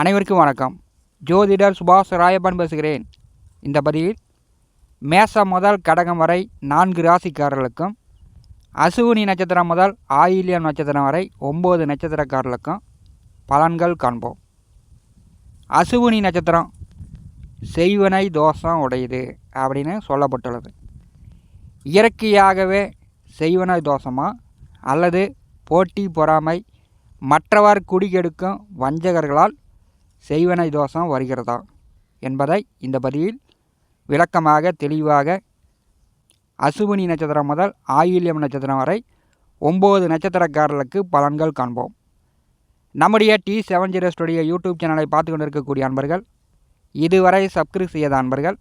அனைவருக்கும் வணக்கம். ஜோதிடர் சுபாஷ் ராயப்பன் பேசுகிறேன். இந்த பதிவில் மேசம் முதல் கடகம் வரை நான்கு ராசிக்காரர்களுக்கும் அசுவினி நட்சத்திரம் முதல் ஆயில்யம் நட்சத்திரம் வரை ஒம்பது நட்சத்திரக்காரர்களுக்கும் பலன்கள் காண்போம். அசுவினி நட்சத்திரம் செய்வனை தோஷம் உடையது அப்படின்னு சொல்லப்பட்டுள்ளது. இயற்கையாகவே செய்வனை தோஷமா அல்லது போட்டி பொறாமை மற்றவர் குடிகெடுக்கும் வஞ்சகர்களால் செய்வனை தோஷம் வருகிறதா என்பதை இந்த பதிவில் விளக்கமாக தெளிவாக அசுவினி நட்சத்திரம் முதல் ஆயில்யம் நட்சத்திரம் வரை ஒம்பது நட்சத்திரக்காரர்களுக்கு பலன்கள் காண்போம். நம்முடைய T seven zero studio YouTube சேனலை பார்த்து கொண்டிருக்கக்கூடிய அன்பர்கள் இதுவரை சப்ஸ்கிரைப் செய்யாத அன்பர்கள்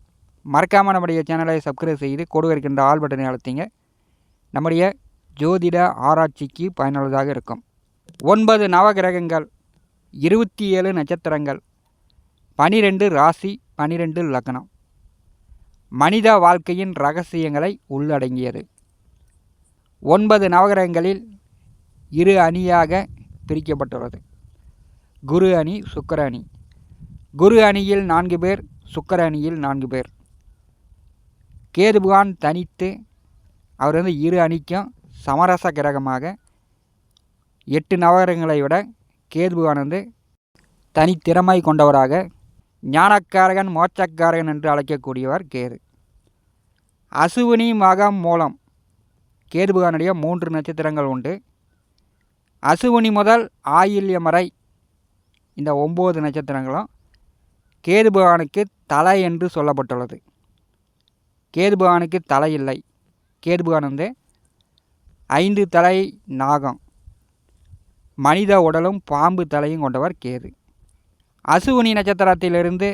மறக்காமல் நம்முடைய சேனலை சப்ஸ்கிரைப் செய்து கொடு இருக்கின்ற ஆல் பட்டனை அழுத்திங்க. நம்முடைய ஜோதிட ஆராய்ச்சிக்கு பயனுள்ளதாக இருக்கும். ஒன்பது நவகிரகங்கள் இருபத்தி ஏழு நட்சத்திரங்கள். பனிரெண்டு ராசி பனிரெண்டு லக்னம். மனித வாழ்க்கையின் ரகசியங்களை உள்ளடங்கியது ஒன்பது நவகிரகங்களில் இரு அணியாக பிரிக்கப்பட்டுள்ளது. குரு அணி சுக்கர அணி. குரு அணியில் நான்கு பேர் சுக்கர அணியில் நான்கு பேர். கேதுபகான் தனித்து அவர் வந்து இரு அணிக்கும் சமரச கிரகமாக எட்டு நவகிரகங்களை விட கேதுவானது தனித்திறமை கொண்டவராக ஞானக்காரகன் மோட்சக்காரகன் என்று அழைக்கக்கூடியவர் கேது. அசுவினி மகம் மூலம் கேதுபகானுடைய மூன்று நட்சத்திரங்கள் உண்டு. அசுவினி முதல் ஆயில்யம் வரை இந்த ஒம்பது நட்சத்திரங்களும் கேதுபகானுக்கு தலை என்று சொல்லப்பட்டுள்ளது. கேதுபகானுக்கு தலை இல்லை. கேதுபகான் வந்து ஐந்து தலை நாகம். மனித உடலும் பாம்பு தலையும் கொண்டவர் கேது. அசுவினி நட்சத்திரத்திலிருந்து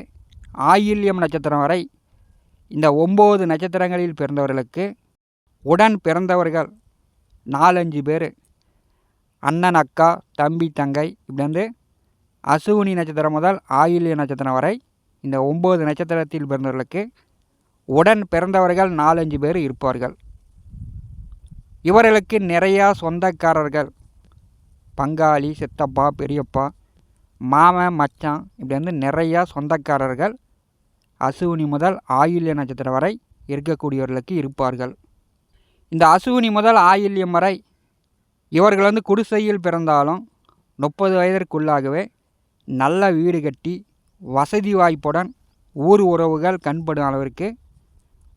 ஆயில்யம் நட்சத்திரம் வரை இந்த ஒம்பது நட்சத்திரங்களில் பிறந்தவர்களுக்கு உடன் பிறந்தவர்கள் நாலஞ்சு பேர். அண்ணன் அக்கா தம்பி தங்கை இப்படி வந்து அசுவினி நட்சத்திரம் முதல் ஆயில்ய நட்சத்திரம் வரை இந்த ஒம்பது நட்சத்திரத்தில் பிறந்தவர்களுக்கு உடன் பிறந்தவர்கள் நாலஞ்சு பேர் இருப்பார்கள். இவர்களுக்கு நிறையா சொந்தக்காரர்கள் பங்காளி சித்தப்பா பெரியப்பா மாமன் மச்சான் இப்படி வந்து நிறையா சொந்தக்காரர்கள் அசுவினி முதல் ஆயுள்ய நட்சத்திரம் வரை இருக்கக்கூடியவர்களுக்கு இருப்பார்கள். இந்த அசுவினி முதல் ஆயுள்யம் வரை இவர்கள் வந்து குடிசையில் பிறந்தாலும் முப்பது வயதிற்குள்ளாகவே நல்ல வீடு கட்டி வசதி வாய்ப்புடன் ஊர் உறவுகள் கண்படும் அளவிற்கு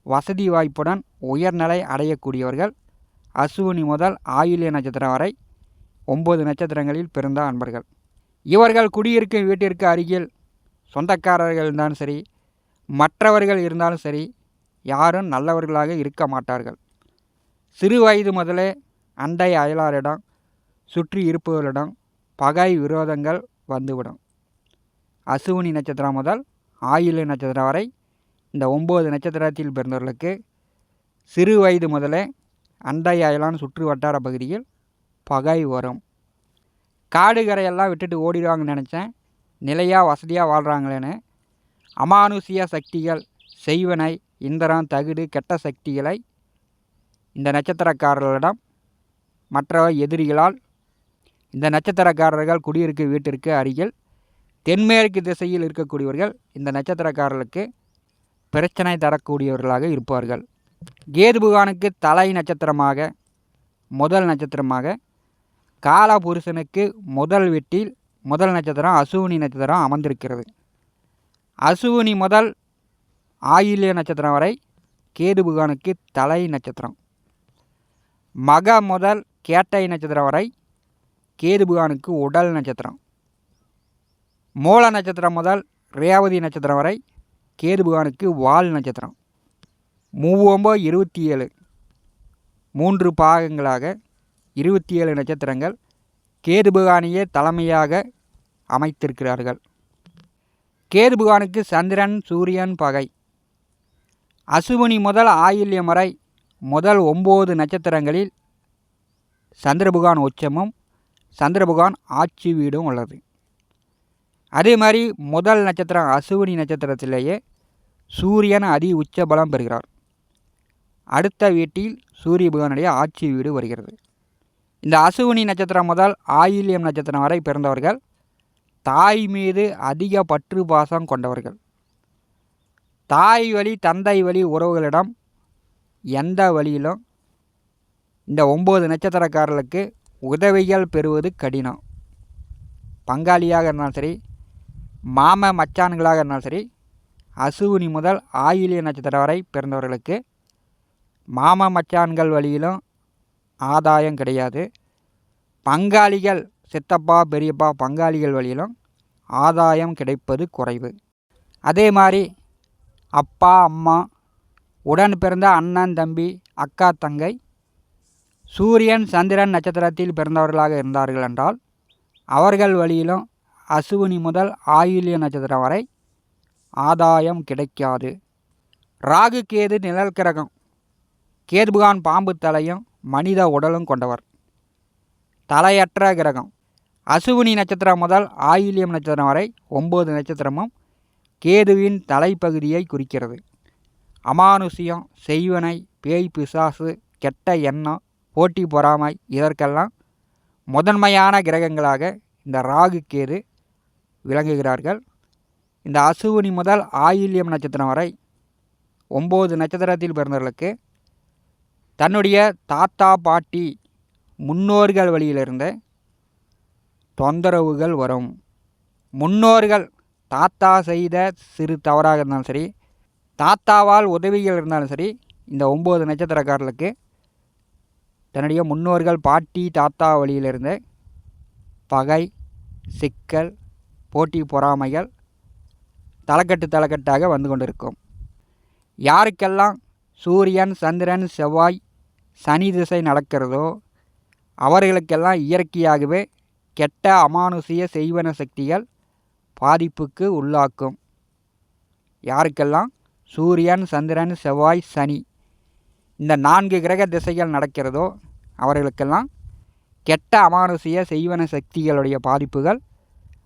வசதி வாய்ப்புடன் உயர்நிலை அடையக்கூடியவர்கள் அசுவினி முதல் ஆயுள்ய நட்சத்திரம் வரை ஒம்பது நட்சத்திரங்களில் பிறந்த அன்பர்கள். இவர்கள் குடியிருக்கும் வீட்டிற்கு அருகில் சொந்தக்காரர்கள் இருந்தாலும் சரி மற்றவர்கள் இருந்தாலும் சரி யாரும் நல்லவர்களாக இருக்க மாட்டார்கள். சிறு வயது முதலே அண்டை அயலாரிடம் சுற்றி இருப்பவர்களிடம் பகை விரோதங்கள் வந்துவிடும். அசுவினி நட்சத்திரம் முதல் ஆயுள் நட்சத்திரம் வரை இந்த ஒம்பது நட்சத்திரத்தில் பிறந்தவர்களுக்கு சிறு வயது முதலே அண்டை அயலான் சுற்று வட்டார பகுதியில் பகை வரும். காடு கரையெல்லாம் விட்டுட்டு ஓடிடுவாங்கன்னு நினச்சேன். நிலையாக வசதியாக வாழ்கிறாங்களேன்னு அமானுஷிய சக்திகள் செய்வனை இந்திரம் தகுடு கெட்ட சக்திகளை இந்த நட்சத்திரக்காரர்களிடம் மற்ற எதிரிகளால் இந்த நட்சத்திரக்காரர்கள் குடியிருக்கும் வீட்டிற்கு அருகில் தென்மேற்கு திசையில் இருக்கக்கூடியவர்கள் இந்த நட்சத்திரக்காரர்களுக்கு பிரச்சனை தரக்கூடியவர்களாக இருப்பார்கள். கேது பகவானுக்கு தலை நட்சத்திரமாக முதல் நட்சத்திரமாக காலபுருஷனுக்கு முதல் வீட்டில் முதல் நட்சத்திரம் அசுவினி நட்சத்திரம் அமர்ந்திருக்கிறது. அசுவினி முதல் ஆயில்ய நட்சத்திரம் வரை கேது புகானுக்கு தலை நட்சத்திரம். மக முதல் கேட்டை நட்சத்திரம் வரை கேது புகானுக்கு உடல் நட்சத்திரம். மூல நட்சத்திரம் முதல் ரேவதி நட்சத்திரம் வரை கேது புகானுக்கு வால் நட்சத்திரம். மூவொம்பது இருபத்தி ஏழு. மூன்று பாகங்களாக இருபத்தி ஏழு நட்சத்திரங்கள் கேது பகவானையே தலைமையாக அமைத்திருக்கிறார்கள். கேது பகவானுக்கு சந்திரன் சூரியன் பகை. அசுவினி முதல் ஆயில்யம் வரை முதல் ஒம்பது நட்சத்திரங்களில் சந்திரபுகான் உச்சமும் சந்திரபுகான் ஆட்சி வீடும் உள்ளது. அதே மாதிரி முதல் நட்சத்திரம் அசுவினி நட்சத்திரத்திலேயே சூரியன் அதி உச்ச பலம் பெறுகிறார். அடுத்த வீட்டில் சூரிய பகவானுடைய ஆட்சி வீடு வருகிறது. இந்த அசுவினி நட்சத்திரம் முதல் ஆயில்யம் நட்சத்திரம் வரை பிறந்தவர்கள் தாய் மீது அதிக பற்று பாசம் கொண்டவர்கள். தாய் வழி தந்தை வழி உறவுகளிடம் எந்த வழியிலும் இந்த ஒம்பது நட்சத்திரக்காரர்களுக்கு உதவிகள் பெறுவது கடினம். பங்காளியாக இருந்தாலும் சரி மாம மச்சான்களாக இருந்தாலும் சரி அசுவினி முதல் ஆயிலிய நட்சத்திரம் வரை பிறந்தவர்களுக்கு மாம மச்சான்கள் வழியிலும் ஆதாயம் கிடையாது. பங்காளிகள் சித்தப்பா பெரியப்பா பங்காளிகள் வழியிலும் ஆதாயம் கிடைப்பது குறைவு. அதே மாதிரி அப்பா அம்மா உடன் பிறந்த அண்ணன் தம்பி அக்கா தங்கை சூரியன் சந்திரன் நட்சத்திரத்தில் பிறந்தவர்களாக இருந்தார்கள் என்றால் அவர்கள் வழியிலும் அசுவினி முதல் ஆயுள்ய நட்சத்திரம் வரை ஆதாயம் கிடைக்காது. ராகு கேது நிழல் கிரகம். கேதுபுகான் பாம்பு தலையும் மனித உடலும் கொண்டவர். தலையற்ற கிரகம். அசுவினி நட்சத்திரம் முதல் ஆயில்யம் நட்சத்திரம் வரை ஒம்பது நட்சத்திரமும் கேதுவின் தலைப்பகுதியை குறிக்கிறது. அமானுஷ்யம் செய்வனை பேய் பிசாசு கெட்ட எண்ணம் போட்டி பொறாமை இதற்கெல்லாம் முதன்மையான கிரகங்களாக இந்த ராகு கேது விளங்குகிறார்கள். இந்த அசுவினி முதல் ஆயில்யம் நட்சத்திரம் வரை ஒம்பது நட்சத்திரத்தில் பிறந்தவர்களுக்கு தன்னுடைய தாத்தா பாட்டி முன்னோர்கள் வழியிலிருந்து தொந்தரவுகள் வரும். முன்னோர்கள் தாத்தா செய்த சிறு தவறாக இருந்தாலும் சரி தாத்தாவால் உதவிகள் இருந்தாலும் சரி இந்த ஒம்பது நட்சத்திரக்காரர்களுக்கு தன்னுடைய முன்னோர்கள் பாட்டி தாத்தா வழியிலிருந்து பகை சிக்கல் போட்டி பொறாமைகள் தலைக்கட்டு தலைக்கட்டாக வந்து கொண்டிருக்கும். யாருக்கெல்லாம் சூரியன் சந்திரன் செவ்வாய் சனி திசை நடக்கிறதோ அவர்களுக்கெல்லாம் இயற்கையாகவே கெட்ட அமானுஷிய செய்வன சக்திகள் பாதிப்புக்கு உள்ளாக்கும். யாருக்கெல்லாம்? சூரியன் சந்திரன் செவ்வாய் சனி. இந்த நான்கு கிரக திசைகள் நடக்கிறதோ அவர்களுக்கெல்லாம் கெட்ட அமானுஷிய செய்வன சக்திகளுடைய பாதிப்புகள்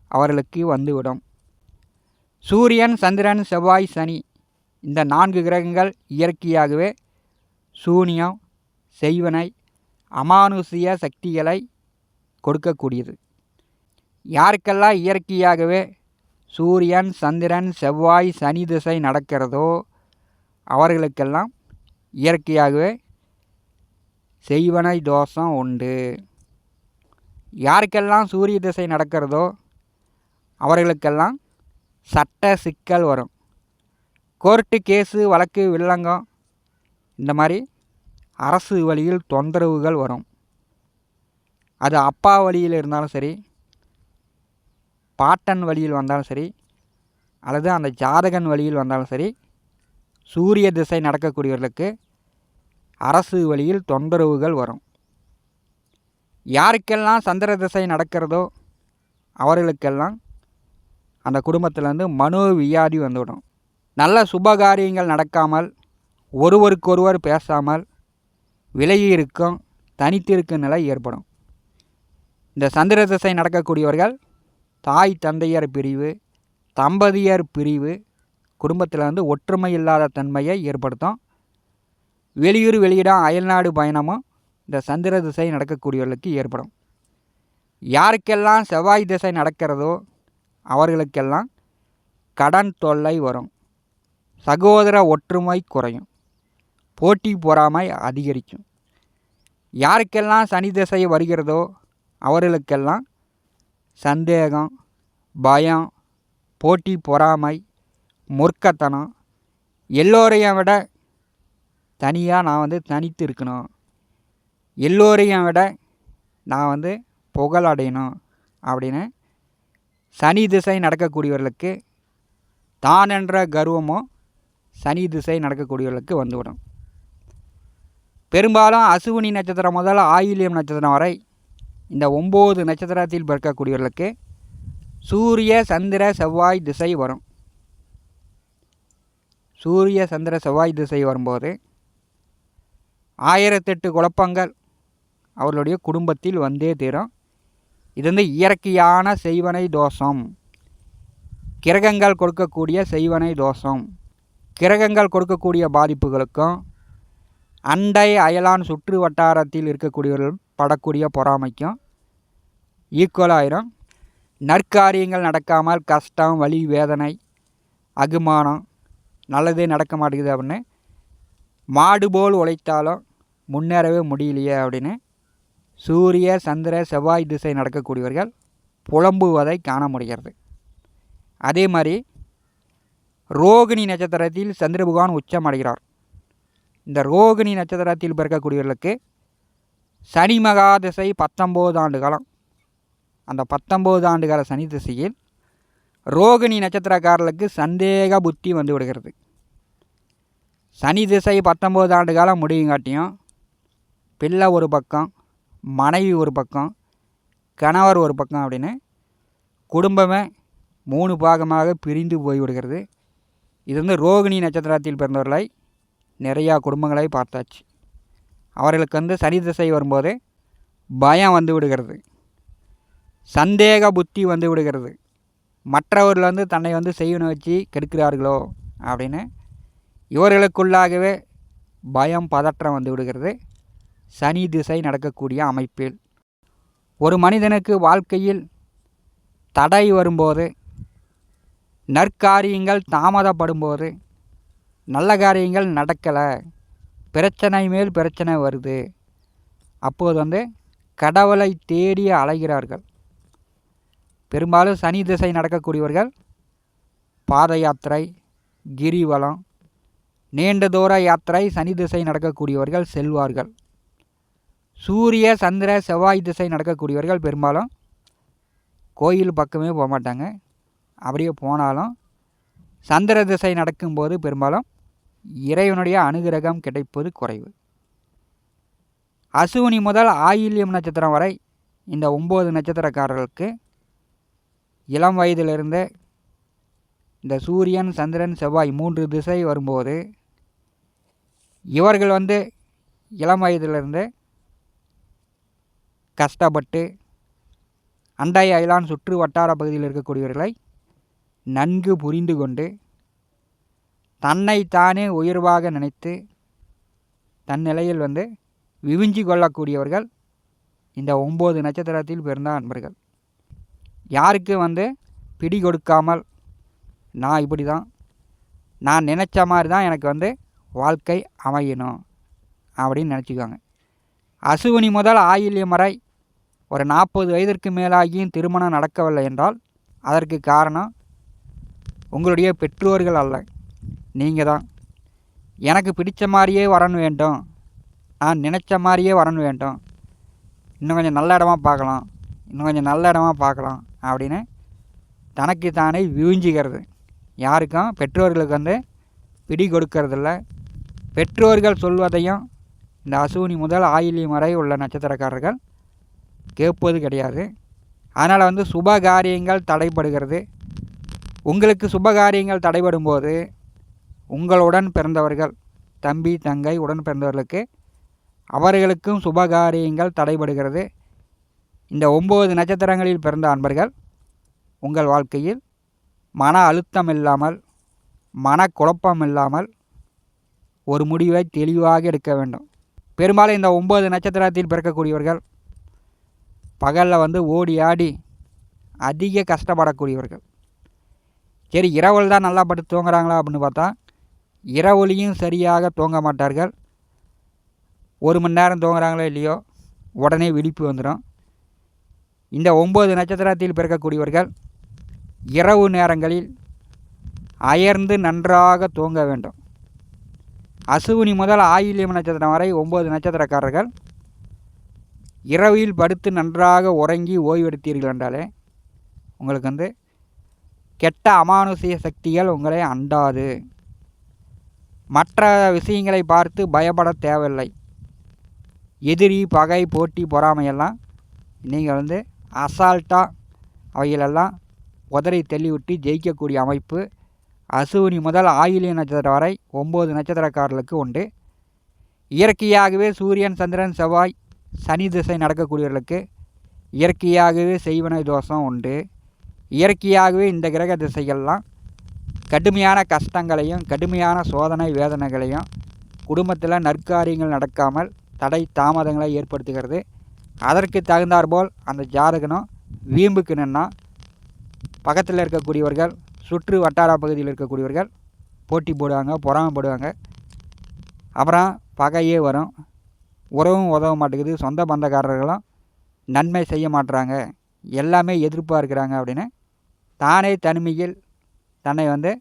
அவர்களுக்கு வந்துவிடும். சூரியன் சந்திரன் செவ்வாய் சனி. இந்த நான்கு கிரகங்கள் இயற்கையாகவே சூனியம் செய்வனை அமானுஷிய சக்திகளை கொடுக்கக்கூடியது. யாருக்கெல்லாம் இயற்கையாகவே சூரியன் சந்திரன் செவ்வாய் சனி திசை நடக்கிறதோ அவர்களுக்கெல்லாம் இயற்கையாகவே செய்வனை தோஷம் உண்டு. யாருக்கெல்லாம் சூரிய திசை நடக்கிறதோ அவர்களுக்கெல்லாம் சட்ட சிக்கல் வரும். கோர்ட்டு கேஸு வழக்கு வில்லங்கம் இந்த மாதிரி அரசு வழியில் தொந்தரவுகள் வரும். அது அப்பா வழியில் இருந்தாலும் சரி பாட்டன் வழியில் வந்தாலும் சரி அல்லது அந்த ஜாதகன் வழியில் வந்தாலும் சரி சூரிய திசை நடக்கக்கூடியவர்களுக்கு அரசு வழியில் தொந்தரவுகள் வரும். யாருக்கெல்லாம் சந்திர திசை நடக்கிறதோ அவர்களுக்கெல்லாம் அந்த குடும்பத்திலேருந்து மனோ வியாதி வந்துவிடும். நல்ல சுபகாரியங்கள் நடக்காமல் ஒருவருக்கொருவர் பேசாமல் விலகி இருக்கும் தனித்திருக்கும் நிலை ஏற்படும். இந்த சந்திர திசை நடக்கக்கூடியவர்கள் தாய் தந்தையர் பிரிவு தம்பதியர் பிரிவு குடும்பத்தில் வந்து ஒற்றுமை இல்லாத தன்மையை ஏற்படுத்தும். வெளியூர் வெளியிடம் அயல்நாடு பயணமும் இந்த சந்திர திசை நடக்கக்கூடியவர்களுக்கு ஏற்படும். யாருக்கெல்லாம் செவ்வாய் திசை நடக்கிறதோ அவர்களுக்கெல்லாம் கடன் தொல்லை வரும். சகோதர ஒற்றுமை குறையும். போட்டி பொறாமை அதிகரிக்கும். யாருக்கெல்லாம் சனி திசை வருகிறதோ அவர்களுக்கெல்லாம் சந்தேகம் பயம் போட்டி பொறாமை முற்கத்தனம் எல்லோரையும் விட தனியாக நான் வந்து தனித்து இருக்கணும். எல்லோரையும் விட நான் வந்து புகழடையணும் அப்படின்னு சனி திசை நடக்கக்கூடியவர்களுக்கு தான் என்ற கர்வமோ சனி திசை நடக்கக்கூடியவர்களுக்கு வந்துவிடும். பெரும்பாலும் அசுவினி நட்சத்திரம் முதல் ஆயில்யம் நட்சத்திரம் வரை இந்த ஒம்பது நட்சத்திரத்தில் பிறக்கக்கூடியவர்களுக்கு சூரிய சந்திர செவ்வாய் திசை வரும். சூரிய சந்திர செவ்வாய் திசை வரும்போது ஆயிரத்தெட்டு குழப்பங்கள் அவர்களுடைய குடும்பத்தில் வந்தே தீரும். இது வந்து இயற்கையான செய்வனை தோஷம். கிரகங்கள் கொடுக்கக்கூடிய செய்வனை தோஷம். கிரகங்கள் கொடுக்கக்கூடிய பாதிப்புகளுக்கும் அண்டை அயலான் சுற்று வட்டாரத்தில் இருக்கக்கூடியவர்கள் படக்கூடிய பொறாமைக்கும் ஈக்குவலாயிரும். நற்காரியங்கள் நடக்காமல் கஷ்டம் வலி வேதனை அகுமானம் நல்லதே நடக்க மாட்டேங்குது அப்படின்னு மாடு போல் உழைத்தாலும் முன்னேறவே முடியலையே அப்படின்னு சூரிய சந்திர செவ்வாய் திசை நடக்கக்கூடியவர்கள் புலம்புவதை காண முடிகிறது. அதே மாதிரி ரோகிணி நட்சத்திரத்தில் சந்திர பகவான் உச்சம் அடைகிறார். இந்த ரோகிணி நட்சத்திரத்தில் பிறக்கக்கூடியவர்களுக்கு சனி மகா திசை பத்தொம்போது ஆண்டு காலம். அந்த பத்தொம்போது ஆண்டு கால சனி திசையில் ரோகிணி நட்சத்திரக்காரர்களுக்கு சந்தேக புத்தி வந்து விடுகிறது. சனி திசை பத்தொம்போது ஆண்டு காலம் முடியுங்காட்டியும் பிள்ளை ஒரு பக்கம் மனைவி ஒரு பக்கம் கணவர் ஒரு பக்கம் அப்படின்னு குடும்பமே மூணு பாகமாக பிரிந்து போய்விடுகிறது. இது வந்து ரோகிணி நட்சத்திரத்தில் பிறந்தவர்களை நிறையா குடும்பங்களை பார்த்தாச்சு. அவர்களுக்கு வந்து சனி திசை வரும்போது பயம் வந்து விடுகிறது. சந்தேக புத்தி வந்து விடுகிறது. மற்றவர்கள் வந்து தன்னை வந்து செய்யணும் வச்சு கெடுக்கிறார்களோ அப்படின்னு இவர்களுக்குள்ளாகவே பயம் பதற்றம் வந்து விடுகிறது. சனி திசை நடக்கக்கூடிய அமைப்பில் ஒரு மனிதனுக்கு வாழ்க்கையில் தடை வரும்போது நற்காரியங்கள் தாமதப்படும்போது நல்ல காரியங்கள் நடக்கலை. பிரச்சனை மேல் பிரச்சனை வருது. அப்போது வந்து கடவுளை தேடி அலைகிறார்கள். பெரும்பாலும் சனி திசை நடக்கக்கூடியவர்கள் பாத யாத்திரை கிரிவலம் நீண்ட தூர யாத்திரை சனி திசை நடக்கக்கூடியவர்கள் செல்வார்கள். சூரிய சந்திர செவ்வாய் திசை நடக்கக்கூடியவர்கள் பெரும்பாலும் கோயில் பக்கமே போக மாட்டாங்க அப்படியே போனாலும் சந்திர திசை நடக்கும்போது பெரும்பாலும் இறைவனுடைய அனுகிரகம் கிடைப்பது குறைவு. அசுவினி முதல் ஆயில்யம் நட்சத்திரம் வரை இந்த ஒம்பது நட்சத்திரக்காரர்களுக்கு இளம் வயதிலிருந்து இந்த சூரியன் சந்திரன் செவ்வாய் மூன்று திசை வரும்போது இவர்கள் வந்து இளம் வயதிலிருந்து கஷ்டப்பட்டு அண்டை அயலான் சுற்று வட்டார பகுதியில் இருக்கக்கூடியவர்களை நன்கு புரிந்து கொண்டு தன்னை தானே உயர்வாக நினைத்து தன் நிலையில் வந்து விவிஞ்சி கொள்ளக்கூடியவர்கள் இந்த ஒம்பது நட்சத்திரத்தில் பிறந்த அன்பர்கள் யாருக்கு வந்து பிடி கொடுக்காமல் நான் இப்படி தான் நான் நினச்ச மாதிரி தான் எனக்கு வந்து வாழ்க்கை அமையணும் அப்படின்னு நினச்சிக்கோங்க அசுவினி முதல் ஆயில்யம் வரை ஒரு நாற்பது வயதிற்கு மேலாகியும் திருமணம் நடக்கவில்லை என்றால் அதற்கு காரணம் உங்களுடைய பெற்றோர்கள் அல்ல. நீங்கள் தான் எனக்கு பிடித்த மாதிரியே வரணும் வேண்டும். நான் நினச்ச மாதிரியே வரணும் வேண்டும். இன்னும் கொஞ்சம் நல்ல இடமா பார்க்கலாம். இன்னும் கொஞ்சம் நல்ல இடமா பார்க்கலாம் அப்படின்னு தனக்கு தானே விழிஞ்சிக்கிறது யாருக்கும் பெற்றோர்களுக்கு வந்து பிடி கொடுக்கறதில்ல. பெற்றோர்கள் சொல்வதையும் இந்த அசூனி முதல் ஆயிலியம் வரை உள்ள நட்சத்திரக்காரர்கள் கேட்பது கிடையாது. அதனால் வந்து சுப காரியங்கள் தடைப்படுகிறது உங்களுக்கு சுப காரியங்கள் தடைபடும் போது உங்களுடன் பிறந்தவர்கள் தம்பி தங்கை உடன் பிறந்தவர்களுக்கு அவர்களுக்கும் சுபகாரியங்கள் தடைபடுகிறது. இந்த ஒம்பது நட்சத்திரங்களில் பிறந்த அன்பர்கள் உங்கள் வாழ்க்கையில் மன அழுத்தம் இல்லாமல் மனக்குழப்பம் இல்லாமல் ஒரு முடிவை தெளிவாக எடுக்க வேண்டும். பெரும்பாலும் இந்த ஒம்பது நட்சத்திரத்தில் பிறக்கக்கூடியவர்கள் பகலில் வந்து ஓடி ஆடி அதிக கஷ்டப்படக்கூடியவர்கள். சரி இரவில் தான் நல்லா படுத்து தூங்குறாங்களா அப்படின்னு பார்த்தா இரவுலையும் சரியாக தூங்க மாட்டார்கள். ஒரு மணி நேரம் தூங்குறாங்களோ இல்லையோ உடனே விழிப்பு வந்துடும் இந்த ஒம்பது நட்சத்திரத்தில் பிறக்கக்கூடியவர்கள் இரவு நேரங்களில் அயர்ந்து நன்றாக தூங்க வேண்டும். அசுவினி முதல் ஆயில்யம் நட்சத்திரம் வரை ஒம்பது நட்சத்திரக்காரர்கள் இரவில் படுத்து நன்றாக உறங்கி ஓய்வெடுத்தீர்கள் என்றாலே உங்களுக்கு வந்து கெட்ட அமானுஷிய சக்திகள் உங்களை அண்டாது. மற்ற விஷயங்களை பார்த்து பயப்பட தேவையில்லை. எதிரி பகை போட்டி பொறாமையெல்லாம் நீங்கள் வந்து அசால்ட்டாக அவைகளெல்லாம் உதறி தள்ளிவிட்டு ஜெயிக்கக்கூடிய அமைப்பு அசுவினி முதல் ஆயிலிய நட்சத்திரம் வரை ஒம்பது நட்சத்திரக்காரர்களுக்கு உண்டு. இயற்கையாகவே சூரியன் சந்திரன் செவ்வாய் சனி திசை நடக்கக்கூடியவர்களுக்கு இயற்கையாகவே செய்வன தோஷம் உண்டு. இயற்கையாகவே இந்த கிரக திசைகள்லாம் கடுமையான கஷ்டங்களையும் கடுமையான சோதனை வேதனைகளையும் குடும்பத்தில் நற்காரியங்கள் நடக்காமல் தடை தாமதங்களை ஏற்படுத்துகிறது. அதற்கு தகுந்தாற்போல் அந்த ஜாதகனும் வீம்புக்கு நின்னா பக்கத்தில் இருக்கக்கூடியவர்கள் சுற்று வட்டார பகுதியில் இருக்கக்கூடியவர்கள் போட்டி போடுவாங்க பொறாமைப்படுவாங்க அப்புறம் பகையே வரும். உறவும் உதவ மாட்டேங்குது. சொந்த பந்தக்காரர்களும் நன்மை செய்ய மாட்டுறாங்க எல்லாமே எதிர்ப்பாக இருக்கிறாங்க அப்படின்னு தானே தனிமையில் தன்னை வந்து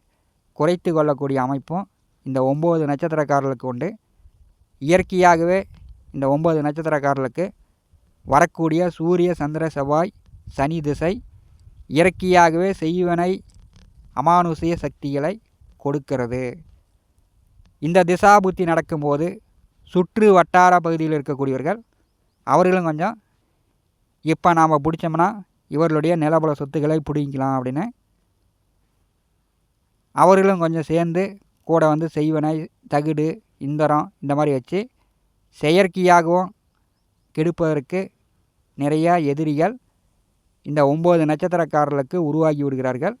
குறைத்து கொள்ளக்கூடிய அமைப்பும் இந்த ஒம்பது நட்சத்திரக்காரர்களுக்கு உண்டு. இயற்கையாகவே இந்த ஒம்பது நட்சத்திரக்காரர்களுக்கு வரக்கூடிய சூரிய சந்திர செவ்வாய் சனி திசை இயற்கையாகவே செய்வனை அமானுஷிய சக்திகளை கொடுக்கிறது. இந்த திசாபுத்தி நடக்கும்போது சுற்று வட்டார பகுதியில் இருக்கக்கூடியவர்கள் அவர்களும் கொஞ்சம் இப்போ நாம் பிடிச்சோம்னா இவர்களுடைய நிலபல சொத்துக்களை பிடிங்கிக்கலாம் அப்படின்னு அவர்களும் கொஞ்சம் சேர்ந்து கூட வந்து செய்வனை தகுடு இந்தரம் இந்த மாதிரி வச்சு செயற்கையாகவும் கெடுப்பதற்கு நிறையா எதிரிகள் இந்த ஒம்பது நட்சத்திரக்காரர்களுக்கு உருவாகி விடுகிறார்கள்.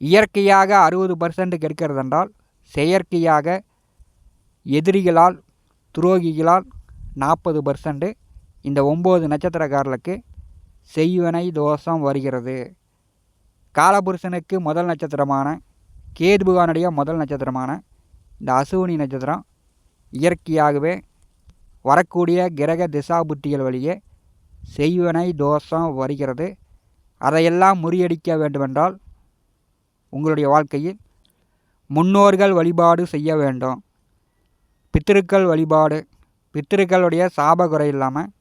இயற்கையாக அறுபது பர்சன்ட் கெடுக்கிறதென்றால் செயற்கையாக எதிரிகளால் துரோகிகளால் நாற்பது பர்சன்ட் இந்த ஒம்பது நட்சத்திரக்காரர்களுக்கு செய்வனை தோஷம் வருகிறது. காலபுருஷனுக்கு முதல் நட்சத்திரமான கேது பகவானுடைய முதல் நட்சத்திரமான இந்த அசுவினி நட்சத்திரம் இயற்கையாகவே வரக்கூடிய கிரக திசா புத்திகள் வழியே செய்வனை தோஷம் வருகிறது. அதையெல்லாம் முறியடிக்க வேண்டுமென்றால் உங்களுடைய வாழ்க்கையில் முன்னோர்கள் வழிபாடு செய்ய வேண்டும். பித்திருக்கள் வழிபாடு பித்திருக்களுடைய சாபகுறை இல்லாமல்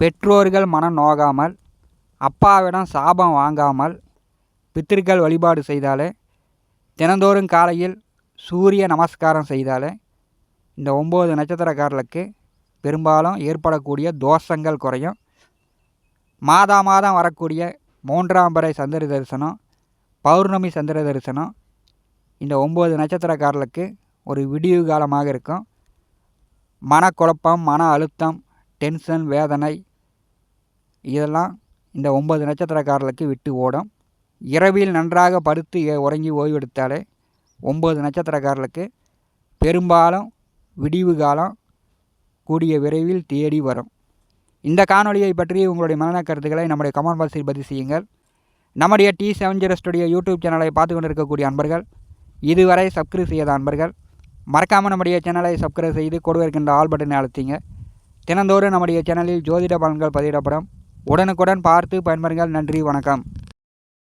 பெற்றோர்கள் மனம் நோகாமல் அப்பாவிடம் சாபம் வாங்காமல் பித்திருக்கள் வழிபாடு செய்தாலே தினந்தோறும் காலையில் சூரிய நமஸ்காரம் செய்தாலே இந்த ஒம்பது நட்சத்திரக்காரர்களுக்கு பெரும்பாலும் ஏற்படக்கூடிய தோஷங்கள் குறையும். மாதா மாதம் வரக்கூடிய மூன்றாம் பறை சந்திர தரிசனம் பௌர்ணமி சந்திர தரிசனம் இந்த ஒம்பது நட்சத்திரக்காரர்களுக்கு ஒரு விடிவு காலமாக இருக்கும். மனக்குழப்பம் மன அழுத்தம் டென்ஷன் வேதனை இதெல்லாம் இந்த ஒம்பது நட்சத்திரக்காரர்களுக்கு விட்டு ஓடும். இரவில் நன்றாக படுத்து உறங்கி ஓய்வெடுத்தாலே ஒம்பது நட்சத்திரக்காரர்களுக்கு பெரும்பாலும் விடிவு காலம் கூடிய விரைவில் தேடி வரும். இந்த காணொலியை பற்றி உங்களுடைய மனநல கருத்துக்களை நம்முடைய கமெண்ட் பாக்ஸில் பதிவு செய்யுங்கள். நம்முடைய T seven zero studio YouTube சேனலை பார்த்து கொண்டிருக்கக்கூடிய அன்பர்கள் இதுவரை சப்ஸ்கிரைப் செய்யாத அன்பர்கள் மறக்காமல் நம்முடைய சேனலை சப்ஸ்கிரைப் செய்து கொடுவிருக்கின்ற ஆல் பட்டனை அழுத்திங்க. தினந்தோறும் நம்முடைய சேனலில் ஜோதிட பலன்கள் பதிவிடப்படும். உடனுக்குடன் பார்த்து பயன்பெறுங்கள். நன்றி வணக்கம்.